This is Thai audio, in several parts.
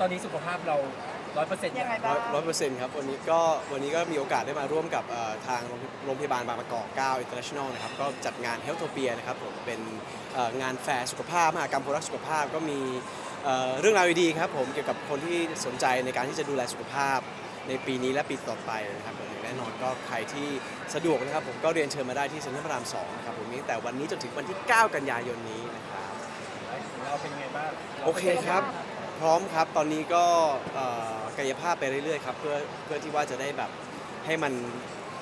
ตอนนี้สุขภาพเราร้อยเปอร์เซ็นต์ยังไงร้บ้าองยร้อยเปอร์เซ็นต์ครับวันนี้ก็วันนี้ก็มีโอกาสได้มาร่วมกับเอ่อทางโรงพยาบาลบางประกอบ9 International นะครับก็จัดงาน Healthopia นะครับผมเป็นเอ่องานแฟร์สุขภาพมหากรรมคนรักสุขภาพก็มีเอ่อเรื่องราวดีๆครับผมเกี่ยวกับคนที่สนใจในการที่จะดูแลสุขภาพ ในปีนี้และปีต่อไปนะครับผมอย่างแน่นอนก็ใครที่สะดวกนะครับผมก็เรียนเชิญมาได้ที่เซ็นทรัลพระราม2นะครับผมมีตั้งแต่วันนี้จนถึงวันที่ 9 กันยายนนี้นะครับของเราเป็นยังไงบ้างโอเคครับ พร้อมครับ ตอนนี้ก็เอ่อกายภาพไปเรื่อยๆครับเพื่อเพื่อที่ว่าจะได้แบบให้มัน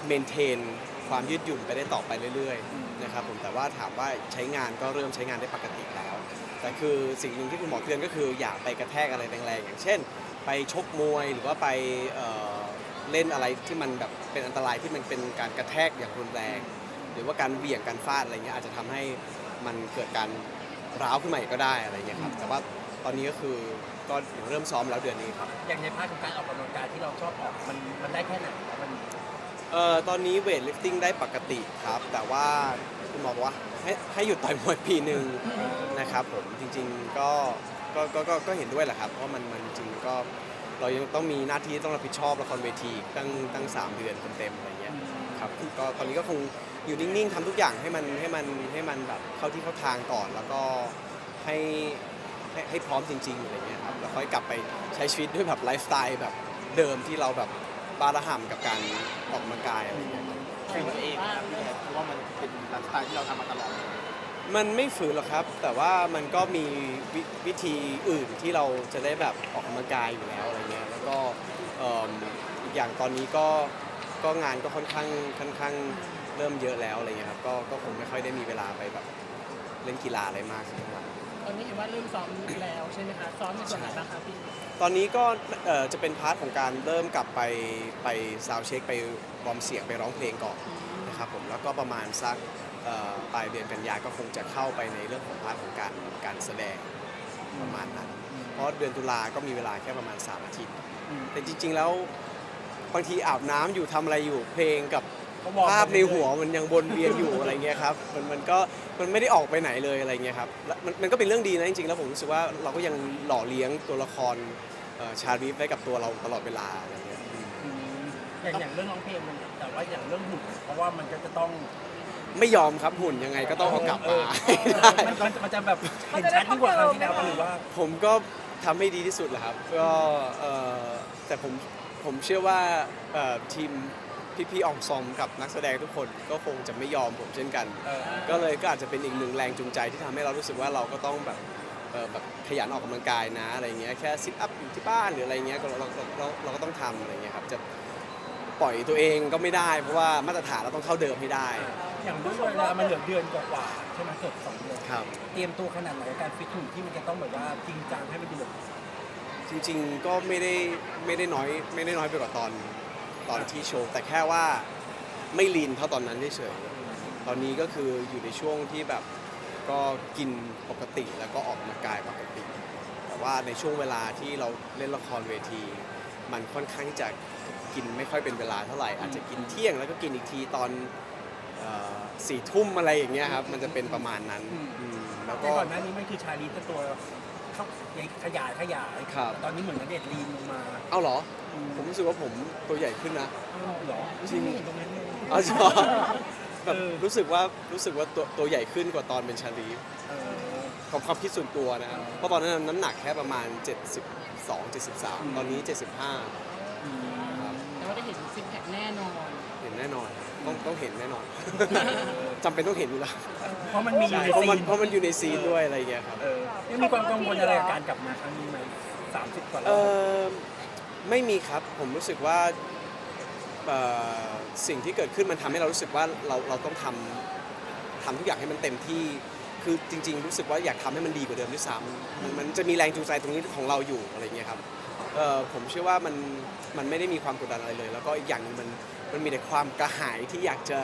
เมนเทนความยืดหยุ่นไปได้ต่อไปเรื่อยๆนะครับผมแต่ว่าถามว่าใช้งานก็เริ่มใช้งานได้ปกติแล้ว แต่คือสิ่งหนึ่งที่คุณหมอเตือนก็คืออย่าไปกระแทกอะไรแรงๆอย่างเช่น ไปชกมวยหรือว่าไปเอ่อเล่นอะไรที่มันแบบเป็นอันตรายที่มันเป็นการกระแทกอย่างรุนแรง หรือว่าการเหวี่ยงการฟาดอะไรเงี้ยอาจจะทำให้มันเกิดการร้าวขึ้นมาอีกก็ได้อะไรเงี้ยครับแต่ว่า ตอนนี้ก็คือก็เริ่มซ้อมแล้วเดือนนี้ครับ อย่างในภาคของการออกกำลังกายที่เราชอบออกมันมันได้แค่ไหนมัน เอ่อตอนนี้เวทลิฟติ้งได้ปกติครับ แต่ว่าคุณหมอบอกว่าให้ให้หยุดต่อยมวยปีหนึ่งนะครับผมจริงๆก็ก็ก็ก็ก็เห็นด้วยแหละครับ เพราะว่ามันมันจริงๆก็เรายังต้องมีหน้าที่ต้องรับผิดชอบละครเวทีอีกตั้งตั้งสามเดือนเต็มๆอะไรเงี้ยครับก็ตอนนี้ก็คงอยู่นิ่งๆทำทุกอย่างให้มันให้มันให้มันแบบเข้าที่เข้าทางก่อน แล้วก็ให้ ให้ให้พร้อมจริงๆอะไรเงี้ยครับแล้วค่อยกลับไปใช้ชีวิตด้วยแบบไลฟ์สไตล์แบบเดิมที่เราแบบบ้าระห่ำกับการออกกำลังกายอะไรเงี้ยครับฝืนตัวเองนะครับพี่แอนเพราะว่ามันเป็นไลฟ์สไตล์ที่เราทำมาตลอดมันไม่ฝืนหรอกครับ แต่ว่ามันก็มีววิธีอื่นที่เราจะได้แบบออกกำลังกายอยู่แล้วอะไรเงี้ยแล้วก็เอิ่มอีกอย่างตอนนี้ก็ก็งานก็ค่อนข้างค่อนข้างเริ่มเยอะแล้วอะไรเงี้ยครับก็ก็คงไม่ค่อยได้มีเวลาไปแบบเล่นกีฬาอะไรมากสักเท่าไหร่ต อนนี้เห็นว่าเริ่มซ้อมแล้วใช่ไหมคะซ้อมในส่วนไหนบ้างคะพี่ตอนนี้ก็เอ่อจะเป็นพาร์ทของการเริ่มกลับไปไปซาวเช็คไปวอร์มเสียงไปร้องเพลงก่อนนะครับผมแล้วก็ประมาณสักเอ่อปลายเดือนกันยาก็คงจะเข้าไปในเรื่องของพาร์ทของการการแสดงประมาณนั้น เพราะเดือนตุลาก็มีเวลาแค่ประมาณ 3 อาทิตย์ แต่จริง ๆ แล้วบางทีอาบน้ำอยู่ทำอะไรอยู่เพลงกับก็วอร์ม ภาพในหัวมันยังวนเวียนอยู่อะไรเงี้ยครับมันมันก็มันไม่ได้ออกไปไหนเลยอะไรเงี้ยครับแล้วมันมันก็เป็นเรื่องดีนะจริงๆแล้วผมรู้สึกว่าเราก็ยังหล่อเลี้ยงตัวละครเอ่อชาลีฟไว้กับตัวเราตลอดเวลาอะไรเงี้ยอืมอย่างอย่างเรื่องร้องเพลงมันแต่ว่าอย่างเรื่องหุ่นเพราะว่ามันก็จะต้องไม่ยอมครับหุ่นยังไงก็ต้องเอากลับมาเออมันมันมันจะแบบเห็นชัดยิ่งกว่าครั้งที่แล้วหรือว่า ผมก็ทำให้ดีที่สุดแหละครับ ก็เอ่อแต่ผมผมเชื่อว่าเอ่อทีม พี่ๆอองซอมกับนักแสดงทุกคนก็คงจะไม่ยอมผมเช่นกัน เออ ก็เลยก็อาจจะเป็นอีกหนึ่งแรงจูงใจที่ทำให้เรารู้สึกว่าเราก็ต้องแบบเอ่อแบบขยันออกกำลังกายนะอะไรเงี้ยแค่ซิทอัพอยู่ที่บ้านหรืออะไรเงี้ยก็เราเราเราเราก็ต้องทำอะไรเงี้ยครับจะปล่อยตัวเองก็ไม่ได้เพราะว่ามาตรฐานเราต้องเท่าเดิมให้ได้อย่างด้วยเวลามันเหลือเดือนกว่าๆใช่ไหมเกือบสองเดือน ครับ เตรียมตัวขนาดไหนกับการฟิตหุ่นที่มันจะต้องแบบว่าจริงจังให้มันดูแบบจริงๆก็ไม่ได้ไม่ได้น้อยไม่ได้น้อยไปกว่าตอน ตอนที่โชว์ แต่แค่ว่าไม่ลีนเท่าตอนนั้นเฉยๆตอนนี้ก็คืออยู่ในช่วงที่แบบก็กินปกติแล้วก็ออกกำลังกายปกติ แต่ว่าในช่วงเวลาที่เราเล่นละครเวที มันค่อนข้างที่จะกินไม่ค่อยเป็นเวลาเท่าไหร่ อาจจะกินเที่ยงแล้วก็กินอีกทีตอนเอ่อสี่ทุ่มอะไรอย่างเงี้ยครับ มันจะเป็นประมาณนั้นอืมแล้วแต่ก็ ก่อนหน้านี้มันคือชาลีแต่ตัว เขาขยายขยายครับ ตอนนี้เหมือนนเดชน์ลีนลงมาเอาเหรอผมรู้สึกว่าผมตัวใหญ่ขึ้นนะ อ้าวเหรอจริง ไม่เห็นตรงนั้นเลยเอาจริงเหรอแบบเออ รู้สึกว่ารู้สึกว่าตัวตัวใหญ่ขึ้นกว่าตอนเป็นชาลีฟเออ ของความคิดส่วนตัวนะครับอ๋อเพราะตอนนั้นน้ำหนักแค่ประมาณ 72 73 ตอนนี้ 75 อืม ต้องต้องเห็นแน่นอน จำเป็นต้องเห็นอยู่แล้วเพราะมันมีอยู่ในเพราะซีมันนเพราะมันอยู่ในซีนด้วยอะไรอย่างเงี้ยครับ เออยังมีความกังวลอะไรกับการกลับมาครั้งนี้ไหมสามสิบกว่าเอรอบอไม่มีครับผมรู้สึกว่าเอ่อสิ่งที่เกิดขึ้นมันทำให้เรารู้สึกว่าเราเราต้องทำทำทุกอย่างให้มันเต็มที่ คือจริง ๆ รู้สึกว่าอยากทำให้มันดีกว่าเดิมด้วยซ้ำมันมันจะมีแรงจูงใจตรงนี้ของเราอยู่อะไรเงี้ยครับเอ่อผมเชื่อว่ามันมันไม่ได้มีความกดดันอะไรเลย แล้วก็อีกอย่างหนึงมัน มันมีแต่ความกระหายที่อยากจะ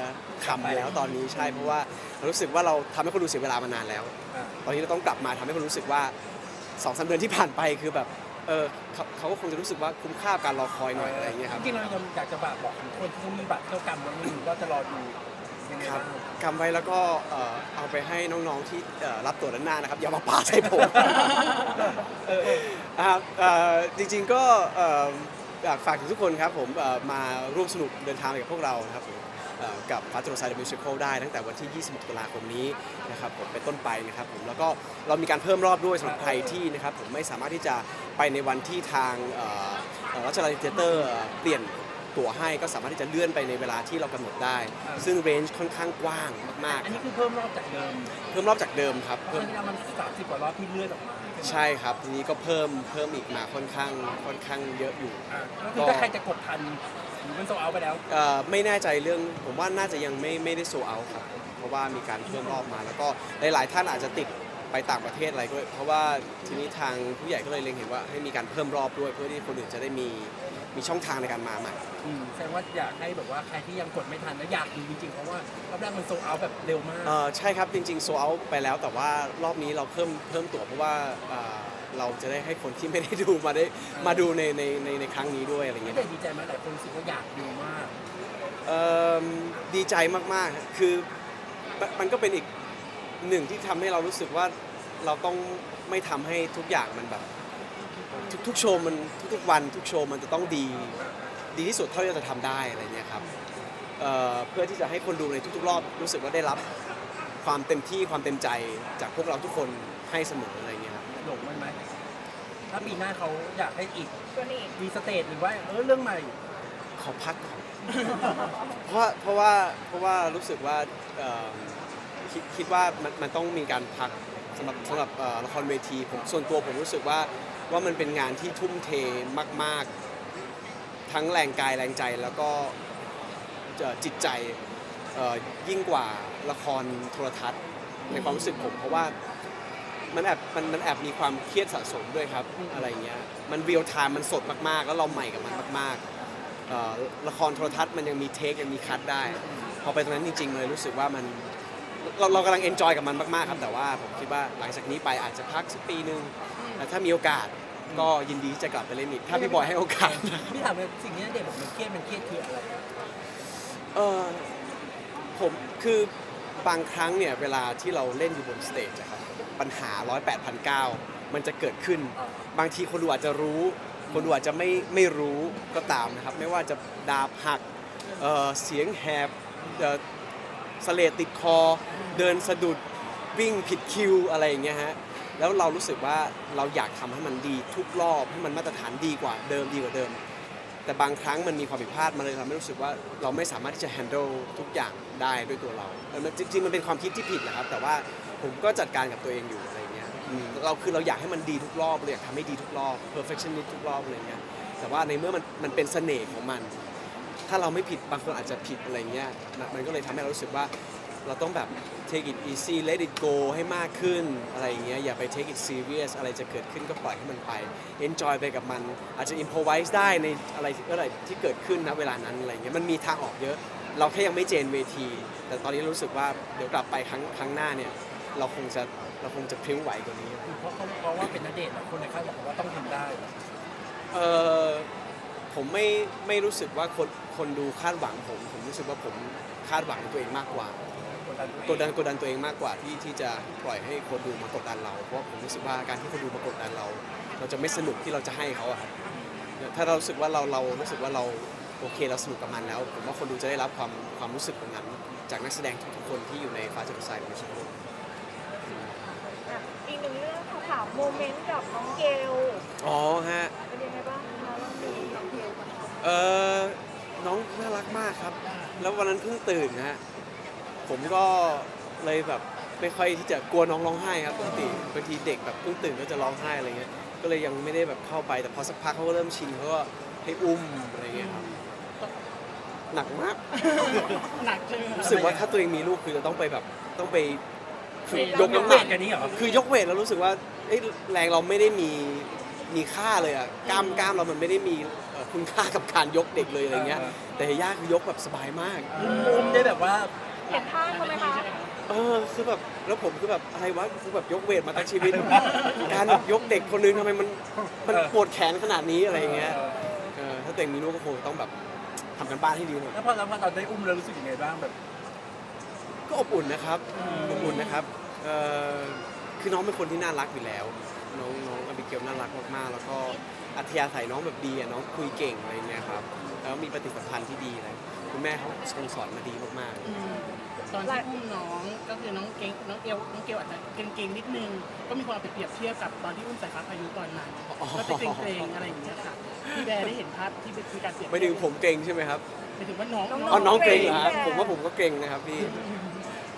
ทำแล้วตอนนี้ใช่เพราะว่าเรารู้สึกว่าเราทำให้คนดูเสียเวลามานานแล้วอะตอนนี้เราต้องกลับมาทำให้คนรู้สึกว่าสองสามเดือนที่ผ่านไปคือแบบเออเขาเขาก็คงจะรู้สึกว่าคุ้มค่ากับการรอคอยหน่อยอะไรอย่างเงี้ยครับจริงๆเราอยากจะฝากบอกถึงคนที่เขามีบัตรเท่ากรรมไว้ไม่รู้ว่าจะรอดูยังไงครับบ้างกำไว้แล้วก็เอ่อเอาไปให้น้องๆที่เอ่อรับตัวด้านหน้านะครับ อย่ามาปาใส่ผมนะครับเอ่อจริงๆก็เอ่ออยาก ฝากถึงทุกคนครับผมเอ่อมาร่วมสนุกเดินทางไปกับพวกเรานะครับผมเอ่อกับฟาสโตรไซด์มิวสิควลได้ตั้งแต่วันที่26ตุลาคมนี้นะครับผมเป็นต้นไปนะครับผมแล้วก็เรามีการเพิ่มรอบด้วยสำหรับใครที่นะครับผมไม่สามารถที่จะไปในวันที่ทางเอ่อเอ่อรัชดาธิเทเตอร์เปลี่ยนตั๋วให้ก็สามารถที่จะเลื่อนไปในเวลาที่เรากำหนดได้ ซึ่งเรนจ์ค่อนข้างกว้างมากอันๆคนี้รับคือเพิ่มรอบจากเดิม เพิ่มรอบจากเดิมครับเพราะเพิ่มฉะนั้นมันสามสิบกว่ารอบที่เลื่อนออกมา ใช่ครับทีนี้ก็เพิ่มเพิ่มอีกมาค่อนข้างค่อนข้างเยอะอยู่ อ่าก็คือถ้าใครจะกดทันหรือมันโซเอาไปแล้ว เอ่อไม่แน่ใจเรื่องผมว่าน่าจะยังไม่ไม่ได้โซเอาครับ เพราะว่ามีการเพิ่มรอบมา แล้วก็หลายๆท่านอาจจะติดไปต่างประเทศอะไรด้วย เพราะว่าทีนี้ทางผู้ใหญ่ก็เลยเล็งเห็นว่าให้มีการเพิ่มรอบด้วยเพื่อที่คนอื่นจะได้มี มีช่องทางในการมาใหม่ อืมแสดงว่าอยากให้แบบว่าใครที่ยังกดไม่ทันแล้วอยากดูจริงๆ เพราะว่ารอบแรกมันโซเอาแบบเร็วมาก เอ่อใช่ครับ จริงๆโซเอาไปแล้วแต่ว่ารอบนี้เราเพิ่มเพิ่มตั๋วเพราะว่าเอ่อเราจะได้ให้คนที่ไม่ได้ดูมาได้มาดูในในในในครั้งนี้ด้วยอะไรเงี้ย แต่ดีใจไหมหลายคนรู้สึกว่าอยากดูมาก เอิ่มดีใจมากๆครับคือมันมันก็เป็นอีกหนึ่งที่ทำให้เรารู้สึกว่าเราต้องไม่ทำให้ทุกอย่างมันแบบ ทุกทุกโชว์มันทุกๆวันทุกโชว์มันจะต้องดีดีที่สุดเท่าที่เราจะทำได้อะไรเงี้ยครับเอ่อเพื่อที่จะให้คนดูในทุกๆ รอบรู้สึกว่าได้รับความเต็มที่ความเต็มใจจากพวกเราทุกคนให้เสมออะไรเงี้ยครับหลงมันไหมถ้าปีหน้าเขาอยากให้อีกตัวนี้มีสเตจหรือว่าเออเรื่องใหม่ ขอพักก่อน เพราะว่าเพราะว่าเพราะว่ารู้สึกว่าเอ่อคิดคิดว่ามันมันต้องมีการพักสำหรับสำหรับเอ่อละครเวทีผมส่วนตัวผมรู้สึกว่า ว่ามันเป็นงานที่ทุ่มเทมาก ๆ ทั้งแรงกายแรงใจแล้วก็จิตใจยิ่งกว่าละครโทรทัศน์ในความรู้สึกผม เพราะว่ามันแอบมันมันแอบมีความเครียดสะสมด้วยครับอะไรเงี้ยมันเรียลไทม์มันสดมากๆ แล้วเราใหม่กับมันมากๆละครโทรทัศน์มันยังมีเทคยังมีคัดได้ พอไปตรงนั้นจริง ๆ เลยรู้สึกว่ามันเราเรากำลังเอนจอยกับมันมากๆครับแต่ว่าผมคิดว่าหลังจากนี้ไปอาจจะพักสักปีหนึ่ง ถ้ามีโอกาสก็ยินดีที่จะกลับไปเล่นอีกถ้าพี่บอยให้โอกาสนะพี่ถามเลยสิ่งนี้เด็กบอกมันเครียดมันเครียดคืออะไรเออผมคือบางครั้งเนี่ยเวลาที่เราเล่นอยู่บนสเตจอะครับปัญหาร้อยแปดพันเก้ามันจะเกิดขึ้น บางทีคนดูอาจจะรู้ คนดูอาจจะไม่ไม่รู้ก็ตามนะครับ ไม่ว่าจะดาบหักเอ่อเสียงแหบเอ่อสะเลดติดคอ เดินสะดุดวิ่งผิดคิวอะไรอย่างเงี้ยฮะ แล้วเรารู้สึกว่าเราอยากทำให้มันดีทุกรอบให้มันมาตรฐานดีกว่าเดิมดีกว่าเดิม แต่บางครั้งมันมีความผิดพลาดมันเลยทำให้รู้สึกว่าเราไม่สามารถที่จะ handle ทุกอย่างได้ด้วยตัวเราจริงๆมันเป็นความคิดที่ผิดแหละครับ แต่ว่าผมก็จัดการกับตัวเองอยู่อะไรเงี้ยเราคือเราอยากให้มันดีทุกรอบเราอยากทำให้ดีทุกรอบ perfectionist ทุกรอบอะไรเงี้ยแต่ว่าในเมื่อมันมันเป็นเสน่ห์ของมัน ถ้าเราไม่ผิดบางคนอาจจะผิดอะไรเงี้ยมันมันก็เลยทำให้เรารู้สึกว่า เราต้องแบบ take it easy let it go ให้มากขึ้นอะไรอย่างเงี้ยอย่าไป take it serious อะไรจะเกิดขึ้นก็ปล่อยให้มันไป enjoy ไปกับมัน อาจจะ improvise ได้ในอะไรอะไรที่เกิดขึ้นนะเวลานั้นอะไรเงี้ยมันมีทางออกเยอะ เราแค่ยังไม่เจนเวที แต่ตอนนี้รู้สึกว่าเดี๋ยวกลับไปครั้งครั้งหน้าเนี่ยเราคงจะเราคงจะพริ้วไหวกว่านี้เพราะเขาเพราะว่าเป็นนักเดทอะคนในค่ายบอกว่าต้องทำได้เออผมไม่ไม่รู้สึกว่าคนคนดูคาดหวังผม ผมรู้สึกว่าผมคาดหวังตัวเองมากกว่า กดดันกดดันกดดันตัวเองมากกว่าที่ที่จะปล่อยให้คนดูมากดดันเรา เพราะว่าผมรู้สึกว่าการที่คนดูมากดดันเรา เราจะไม่สนุกที่เราจะให้เขาอะครับถ้าเรารู้สึกว่าเราเรารู้สึกว่าเราโอเคเราสนุกกับมันแล้ว ผมว่าคนดูจะได้รับความความรู้สึกตรงนั้น จากนักแสดงทุกๆคนที่อยู่ในฟ้าจรดสายมิวสิควลอะอีกหนึ่งเรื่องค่ะถามโมเมนต์กับน้องเกลอ๋อฮะ เป็นยังไงบ้างคะเรื่องนี้น้องเกลเออน้องน่ารักมากครับ แล้ววันนั้นเพิ่งตื่นนะฮะ ผมก็เลยแบบไม่ค่อยที่จะกลัวน้องร้องไห้ครับปกติบางทีเด็กแบบเพิ่งตื่นก็จะร้องไห้อะไรเงี้ยก็เลยยังไม่ได้แบบเข้าไปแต่พอสักพักเขาก็เริ่มชินเขาก็ให้อุ้มอะไรเงี้ยครับหนักมากหนักใช่ไหมรู้สึกว่าถ้าตัวเองมีลูกคือจะต้องไปแบบต้องไปฝึกยกยกน้ำหเวนักทกันนี้เหรอคือยกเวทแล้วรู้สึกว่าเอ้ยแรงเราไม่ได้มีมีค่าเลยอะกล้ามกล้ามเรามันไม่ได้มีเอ่อคุณค่ากับการยกเด็กเลยอะไรเงี้ย แต่ย่าคือยกแบบสบายมากมุมได้แบบว่า เห็นท่าเขาไหมคะเออคือแบบแล้วผมคือแบบอะไรวะคือแบบยกเวทมาตั้งชีวิต การยกเด็กคนนึงทำไมมันมันเออปวดแขนขนาดนี้อะไรอย่างเงี้ยเออถ้าตัวเองมีลูกก็คงต้องแบบทำกันบ้านให้ดีหน่อยแล้วพอแล้วพอเราได้อุ้มแล้วรู้สึกยังไงบ้างแบบ ก็อบอุ่นนะครับอบอุ่นนะครับเอ่อคือน้องเป็นคนที่น่ารักอยู่แล้ว น้องน้องอบิเกลน่ารักมากๆ แล้วก็อัธยาศัยน้องแบบดีอะน้องคุยเก่งอะไรเงี้ยครับแล้วมีปฏิสัมพันธ์ที่ดีเลยคุณแม่เขาทรงสอนมาดีมากๆอืม ตอนที่อุ้มน้องก็คือน้องเกงน้องเอวน้องเกลอาจจะเก่งๆนิดนึง ก็มีความไปเปรียบเทียบกับตอนที่อุ้มสายฟ้าพายุตอนนั้นอ๋อก็จะเกรงๆอะไรอย่างเงี้ยค่ะพี่แบร์ได้เห็นภาพที่เป็นมีการเปรียบไม่ถึงผมเกรงใช่ไหมครับหมายถึงว่าน้องอ๋อน้องเกรงเหรอฮะผมว่าผมก็เกรงนะครับพี่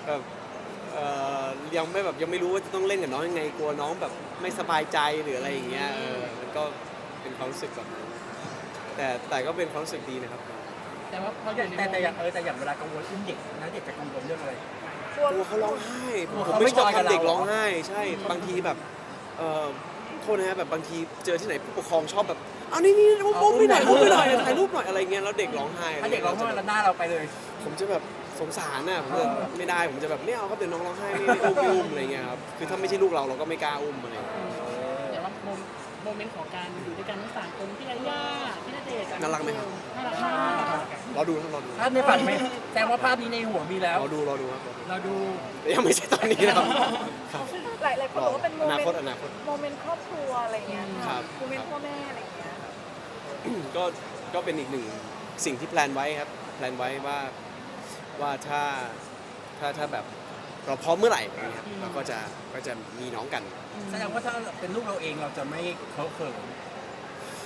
แบบเอ่อยังไม่แบบยังไม่รู้ว่าจะต้องเล่นกับน้องยังไงกลัวน้องแบบไม่สบายใจหรืออะไรอย่างเงี้ยเออมันก็เป็นความรู้สึกแบบนั้นแต่แต่ก็เป็นความรู้สึกดีนะครับ แต่ว่าพออยู่ในแต่แต่อย่างโมเออแต่อย่างเวลากังวลอุ้มเด็กนะเด็กจะกังวลเรื่องอะไร กลัวกลัวเขาร้องไห้กลัวผมเขาไม่ชอบไม่จอยกับทำเด็กเราร้องไห้ ใช่บางทีแบบเอ่อโทษนะฮะแบบบางทีเจอที่ไหนผู้ปกครองชอบแบบเอานี่นี่อุ้มอุ้มไม่หน่อยอุ้มไม่หน่อยถ่ายรูปหน่อยอะไรเงี้ยแล้วเด็กร้องไห้ถ้าเด็กร้องไห้แล้วหน้าเราไปเลย ผมจะแบบสงสารน่ะผมจะไม่ได้ผมจะแบบไม่เอาครับเดี๋ยวน้องร้องไห้ไม่ไม่อุ้มไม่อุ้มอะไรเงี้ยครับคือถ้าไม่ใช่ลูกเราเราก็ไม่กล้าอุ้มอะไรเงี้ย แต่ว่าโม โมเมนต์ของการอยู่ด้วยกันทั้งสามคนพี่ยาย่าพี่ณเดชน์น่ารักไหมครับ น่ารักมากรอดูครับรอดูภาพในฝันไหมแสดงว่าภาพนี้ในหัวมีแล้ว รอดูรอดูครับรอดูเราดู แต่ยังไม่ใช่ตอนนี้นะครับครับ หลายหลายคนบอกว่าเป็นโมอเมนานคตต์อนาคตโมเมนต์ครอบครัวอะไรเงี้ยครับ โมเมนต์พ่อแม่อะไรเงี้ย ก็ก็เป็นอีกหนึ่งสิ่งที่แพลนไว้ครับ แพลนไว้ว่าว่าถ้าถ้าถ้าแบบ เราพร้อมเมื่อไหร่อะไรเงี้ยเราก็จะก็จะมีน้องกัน แสดงว่าถ้าเป็นลูกเราเองเราจะไม่เคอะเขิน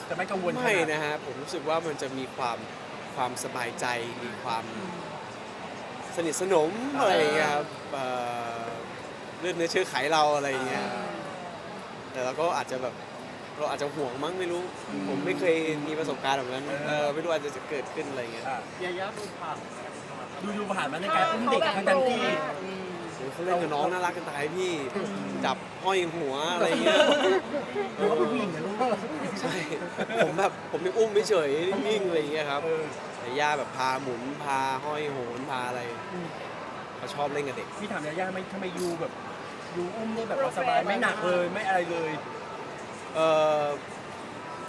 จะไม่กังวลไม่ขนาดนะฮะผมรู้สึกว่ามันจะมีความความสบายใจมีความสนิทสนมอะไรอย่างเงี้ยครับเอ่อเลือดเนื้อเชื้อไขเราอะไรอย่างเงี้ยแต่เราก็อาจจะแบบเราอาจจะห่วงมั้งไม่รู้ ผมไม่เคยมีประสบการณ์แบบนั้นเออไม่รู้อาจจะเกิดขึ้นอะไรอย่างเงี้ยอะยาย่าดูผ่านดูดูผ่านมาในการอุ้มเด็กทั้งทันที่ อืมโอ้ย เขาเล่นกับน้องน่ารักกันตายพี่จับห้อยหัวอะไรเงี้ยเราก็เป็นผู้หญิงนะลูกใช่ผมแบบผมยังอุ้มไม่เฉยๆนิ่งๆอะไรอย่างเงี้ยครับเออแต่ย่าแบบพาหมุนพาห้อยโหนพาอะไรอืมเขาชอบเล่นกับเด็กพี่ถามยาย่าไหมทำไมยูแบบยูอุ้มได้แบบว่าสบายไม่หนักเลยไม่อะไรเลย เอ่อ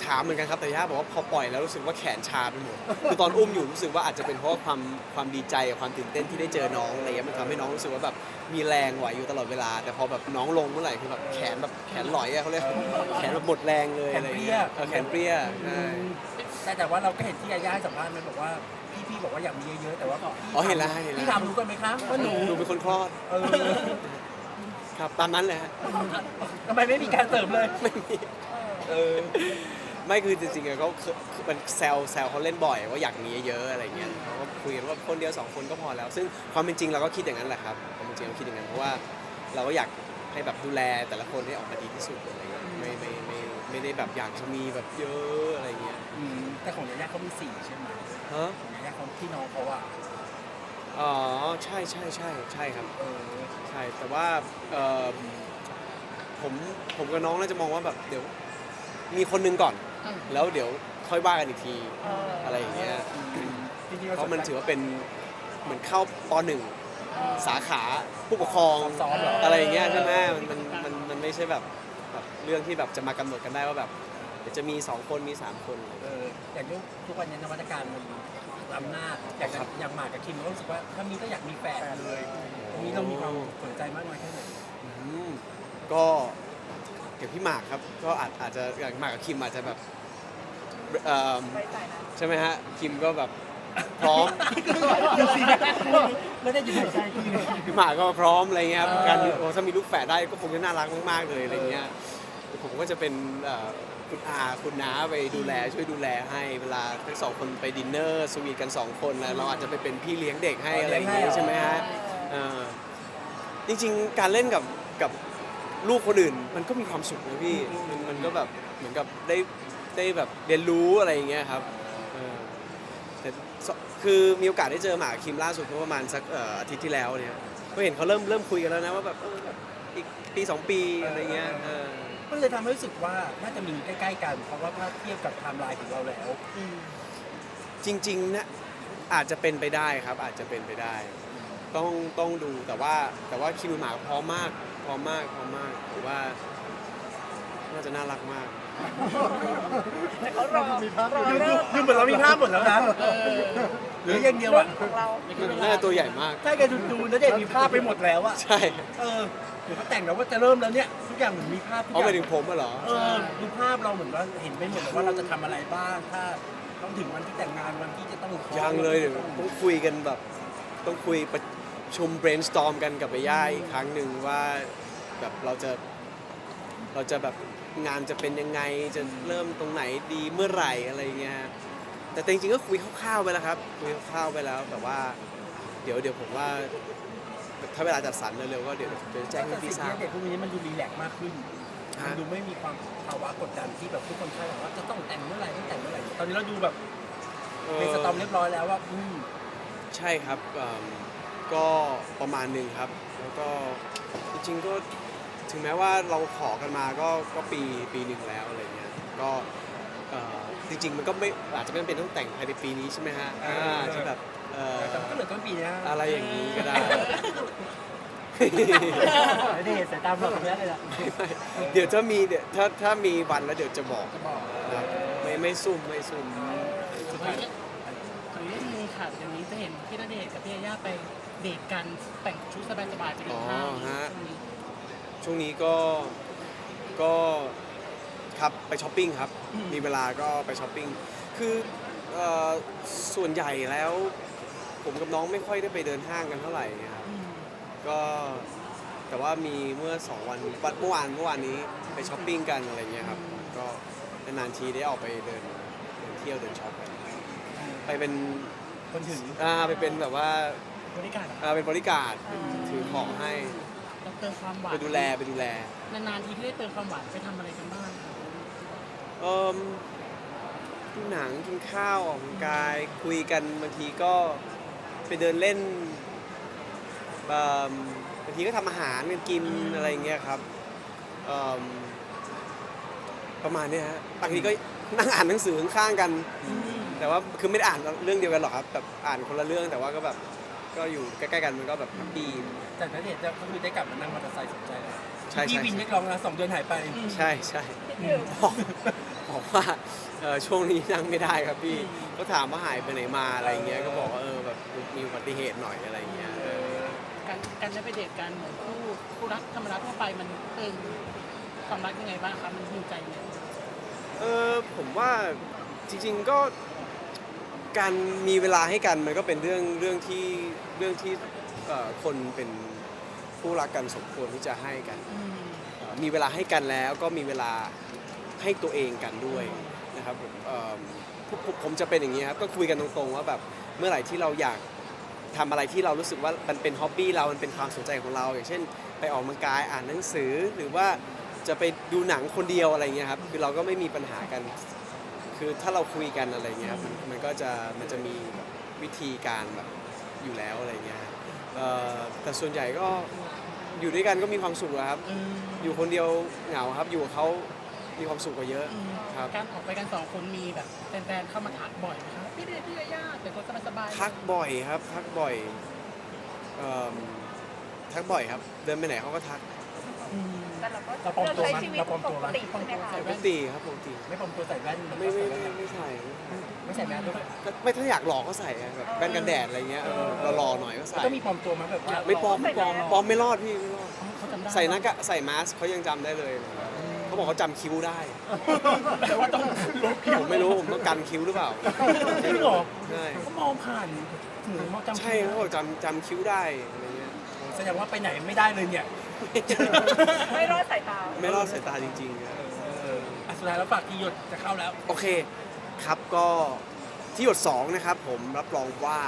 ถามเหมือนกันครับแต่ย่าบอกว่าพอปล่อยแล้วรู้สึกว่าแขนชาไปหมดคือตอนอุ้มอยู่รู้สึกว่าอาจจะเป็นเพราะว่าความความดีใจกับความตื่นเต้นที่ได้เจอน้องอะไรเงี้ยมันทำให้น้องรู้สึกว่าแบบมีแรงไหวอยู่ตลอดเวลา แต่พอแบบน้องลงเมื่อไหร่คือแบบแขนแบบแขนหลอยอะเขาเรียกแขนแบบหมดแรงเลยอะไรเงี้ยเออแขนเปรี้ยใช่แต่แต่ว่าเราก็เห็นที่ยาย่าให้สัมภาษณ์มันบอกว่าพี่พี่บอกว่าอยากมีเยอะๆแต่ว่าอ๋อเห็นแล้วเห็นพี่แล้วถามรู้กันไหมคะว่าหนูดูเป็นคนคลอดเออครับตามนั้นเลยฮะทำไมไม่มีการเสริมเลยไม่มีเออ ไม่คือจริงๆอะเขาคือคือมันแซวแซวเขาเล่นบ่อยว่าอยากมีเยอะๆอะไรเงี้ยเขาก็คุยกันว่าคนเดียวสองคนก็พอแล้ว ซึ่งความเป็นจริงเราก็คิดอย่างนั้นแหละครับความเป็นจริงเราคิดอย่างนั้นเพราะว่าเราก็อยากให้แบบดูแลแต่ละคนให้ออกมาดีที่สุดอะไรเงี้ยไม่ไม่ไม่ไม่ได้แบบอยากจะมีแบบเยอะอะไรเงี้ยอืมแต่ของยาย่าเขามีสี่ใช่ไหมฮะของยาย่าเขาพี่น้องเขาอะอ๋อใช่ใช่ใช่ใช่ครับ เออใช่แต่ว่าเอ่อผมผมกับน้องน่าจะมองว่าแบบเดี๋ยว มีคนหนึงก่อน แล้วเดี๋ยวค่อยว่ากันอีกทีอะไรอย่างเงี้ยจริงๆเพราะมันถือว่าเป็นเหมือนเข้าปหนึ่งสาขาผู้ปกครองซ้อมเหรออะไรอย่างเงี้ยใช่ไหมมันมันมันมันไม่ใช่แบบแบบเรื่องที่แบบจะมากำหนดกันได้ว่าแบบเดี๋ยวจะมีสองคนมีสามคนอะไรอย่างเอเงี้ยออย่างทุกทุกวันนี้นวัตกรรมมันล้ำหน้าอยากจะอย่างหมากกับคิมเราก็รู้สึกว่าถ้ามีก็อยากมีแฝดเลยตรงนี้เรามีความสนใจมากน้อยแค่ไหนอืมก็ เกี่ยวพี่หมากครับ ก็อาจอาจจะอย่างหมากกับคิมอาจจะแบบเอ่อไว้ใจนะใช่ไหมฮะคิมก็แบบพร้อมไม่ได้ยินหายใจพี่เลย พี่หมากก็พร้อมอะไรเงี้ยครับเออการมีโอ้ถ้ามีลูกแฝดได้ก็คงจะน่ารักมากๆเลยอะไรเงี้ยผมก็จะเป็นเอ่อคุณอาคุณน้าไปดูแลช่วยดูแลให้เวลาทั้งสองคนไปดินเนอร์สวีทกันสองคนแล้วเราอาจจะไปเป็นพี่เลี้ยงเด็กให้อะไรอย่างเงี้ยใช่ไหมฮะเออจริงๆการเล่นกับกับ ลูกคนอื่น มันก็มีความสุขนะพี่มันมันก็แบบเหมือนกับได้ได้แบบเรียนรู้อะไรอย่างเงี้ยครับเออแต่สคือมีโอกาสได้เจอหมากกับคิมล่าสุดเมื่อประมาณสักเอ่ออาทิตย์ที่แล้วเนี่ยก็เห็นเขาเริ่มเริ่มคุยกันแล้วนะว่าแบบเออแบบอีกปีสองปีอะไรเงี้ยเออ ก็เลยทำให้รู้สึกว่าน่าจะมีใกล้ๆกัน เพราะว่าถ้าเทียบกับไทม์ไลน์ของเราแล้ว จริงๆนะอาจจะเป็นไปได้ครับอาจจะเป็นไปได้ ต้องต้องดูแต่ว่าแต่ว่าคิมหมากพร้อมมาก พร้อมมากพร้อมมากผมว่า น่าจะน่ารักมาก แต่เขารอรอดูเลิกดูเหมือนเรามีภาพหมดแล้วนะเออหรืออย่างเดียวรุ่อะนของเราน่าจะตัวใหญ่มาก ใช่แกดูดูแล้วเด็กมีภาพไปหมดแล้วอะใช่เออเดี๋ยวเขาแต่งแล้วว่าจะเริ่มแล้วเนี่ยทุกอย่างเหมือนมีภาพทุกอเอาไปย่างถึงผมอะเหรอ เออดูภาพเราเหมือนว่าเห็นไปหมดเลยว่าเราจะทำอะไรบ้างถ้าต้องถึงวันที่แต่งงานวันที่จะต้องยังเลยเดี๋ยวต้องคุยกันแบบ ต้องคุยประ ชุม brainstorm กันกับไปย่าอีกครั้งหนึ่งว่าแบบเราจะเราจะแบบงานจะเป็นยังไงจะเริ่มตรงไหนดีเมื่อไหร่อะไรเงี้ยแต่จริงๆก็คุยคร่าวๆไปแล้วครับคุยคร่าวๆไปแล้วแต่ว่า เดี๋ยวเดี๋ยวผมว่า ถ้าเวลาจัดสรรเร็วๆก็เดี๋ยวเดี๋ยวแจ้งให้แต่สิ่พี่งทราบที่เด็กพวกนี้มันดูรีแลกซ์มากขึ้นฮะมันดูไม่มีความภาวะกดดันที่แบบทุกคนคาดหวังว่าจะต้องแต่งเมื่อไหร่ต้องแต่งเมื่อไหร่ตอนนี้เราดูแบบเอเป็นอสตอมเรียบร้อยแล้วว่าอืมใช่ครับเอิ่ม ก็ประมาณหนึ่งครับ แล้วก็จริงๆก็ถึงแม้ว่าเราขอกันมาก็ก็ปีปีหนึ่งแล้วอะไรเงี้ยก็เอ่อจริงๆมันก็ไม่อาจจะไม่จำเป็นต้องแต่งภายในปีนี้ใช่ไหมฮะอ่าใช่แบบเอ่อแต่ก็เหลือต้นปีนะอะไรอย่างนี้ก็ได้ ไม่ได้เห็นสายตาเราแบบนี้เลยอะไม่ไม่เดี๋ยวถ้ามีเดี๋ยวถ้าถ้ามีวันแล้วเดี๋ยวจะบอกจะบอก ครับไม่ไม่ซุ่มไม่ซุ่มขออนุญาตขอ อนุญาตนึงค่ะอย่างนี้จะเห็นพี่ณเดชน์กับพี่ยาย่าไปเดทกันแต่งชุดสบายๆไปเดินห้างอ๋อฮะ ช่วงนี้ช่วงนี้ก็ก็ครับไปช้อปปิ้งครับ มีเวลาก็ไปช้อปปิ้ง คือเอ่อส่วนใหญ่แล้ว ผมกับน้องไม่ค่อยได้ไปเดินห้างกันเท่าไหร่นะครับ อืมก็แต่ว่ามีเมื่อสองวันวันเมื่อวานเมื่อวานนี้ไปช้อปปิ้งกันอะไรเงี้ยครับ ก็นานๆทีได้ออกไปเดินเดินเที่ยวเดินช็อปกันไปเป็น คนถึงอ่าไปเป็นแบบว่าบริการอ่าเป็นบริการถือของให้เราเติมความหวานไปดูแลไปดูแล นานๆทีที่ได้เติมความหวานไปทำอะไรกันบ้างคะเอ่มดูหนังกินข้าวออกกำลังกายคุยกันบางทีก็ไปเดินเล่นเอิ่มบางทีก็ทำอาหารกันกินอะไรอย่างเงี้ยครับเอิ่มประมาณเนี้ยฮะบางทีก็นั่งอ่านหนังสือข้างๆกัน แต่ว่าคือไม่ได้อ่านเรื่องเดียวกันหรอกครับแบบอ่านคนละเรื่องแต่ว่าก็แบบก็อยู่ใกล้ๆกันมันก็แบบแฮปปี้แต่ณเดชน์จะก็คือได้กลับมานั่งมอเตอร์ไซค์สนใจแล้วใช่พี่ใช่วินไม่กลองแล้วสองเดือนหายไปใช่ใช่คิดถึงบอกบอกว่าเอ่อช่วงนี้นั่งไม่ได้ครับพี่ก็ถามว่าหายไปไหนมาอะไรเงี้ยก็บอกว่าเออแบบมีอุบัติเหตุหน่อยอะไรเงี้ยเออการการได้ไปเดทกันเหมือนคู่คู่รักธรรมดาทั่วไปมันเติมความรักยังไงบ้างครับมันหิวใจไหมเออผมว่าจริง ๆก็ การมีเวลาให้กันมันก็เป็นเรื่องเรื่องที่เรื่องที่เอ่อคนเป็นผู้รักกันสมควรที่จะให้กัน อืมเอ่อมีเวลาให้กันแล้วก็มีเวลาให้ตัวเองกันด้วยนะครับผมเอิ่มผมผมผมจะเป็นอย่างนี้ครับก็คุยกันตรงๆว่าแบบเมื่อไหร่ที่เราอยากทำอะไรที่เรารู้สึกว่ามันเป็นฮ็อบบี้เรา มันเป็นความสนใจของเรา อย่างเช่น ไปออกกำลังกายอ่านหนังสือหรือว่าจะไปดูหนังคนเดียวอะไรเงี้ยครับคือเราก็ไม่มีปัญหากัน คือถ้าเราคุยกันอะไรเงี้ยครับมันมันก็จะมันจะมีแบบวิธีการแบบอยู่แล้วอะไรเงี้ยเอ่อแต่ส่วนใหญ่ก็อยู่ด้วยกันก็มีความสุขอะครับ อืมอยู่คนเดียวเหงาครับ อยู่กับเขามีความสุขกว่าเยอะอืมครับ การออกไปกันสองคนมีแบบแฟนๆเข้ามาถามบ่อยไหมครับพี่เดชพี่ยาย่าเป็นคนสบายๆทักบ่อยครับ ทักบ่อยเอิ่มทักบ่อยครับ เดินไปไหนเขาก็ทัก อืม แต่เราก็เราปลอมตัวใช้มั้ยชีวิตเราปลอมปตัวกมั้ยติใช่ไหมคะปกติครับปกติไม่ปลอมตัวใส่แว่นไม่ไม่ไม่ไม่ใส่ไม่ใส่แว่นด้วยก็ไม่ถ้าอยากหล่อก็ใส่อะแบบแว่นกันแดดอะไรเงี้ยเออเราหล่อหน่อยก็ใส่ก็มีปลอมตัวมาแบบว่าไม่ปลอมไม่ปลอมปลอมไม่รอดพี่ไม่รอดอ๋อเขาจำได้ใส่หน้ากากใส่มาสก์เขายังจำได้เลยเขาบอกเขาจำคิ้วได้ แต่ว่าต้องลบผิวผมไม่รู้ผมต้องกันคิ้วหรือเปล่าจริงเหรอใช่เขามองผ่านถึงมองจำใช่เขาบอกจำจำคิ้วได้อะไรเงี้ย แสดงว่าไปไหนไม่ได้เลยเนี่ย ไม่รอดสายตา ไม่รอดสายตาจริงๆครับอะสุดท้ายแล้วฝากทีหยดจะเข้าแล้ว โอเคครับก็ที่หยด2นะครับ ผมรับรองว่า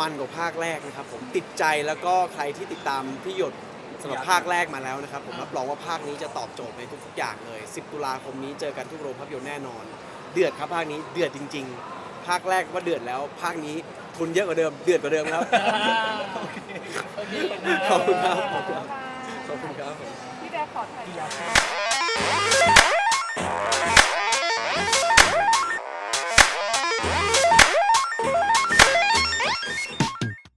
มันกว่าภาคแรกนะครับ ผมติดใจแล้วก็ใครที่ติดตามที่หยดสำหรับภาคแรกมาแล้วนะครับ ผมรับรองว่าภาคนี้จะตอบโจทย์ในทุกๆอย่างเลย 10 ตุลาคมนี้เจอกันทุกโรงภาพยนตร์แน่นอน เดือดครับภาคนี้เดือดจริง ๆ ภาคแรกว่าเดือดแล้ว ภาคนี้ ทุนเยอะกว่าเดิม เดือดกว่าเดิมครับอ่าโอเคขอบคุณครับ ขอบคุณขอบคุณครับ พี่แบร์ขอถ่ายพี่ยารูป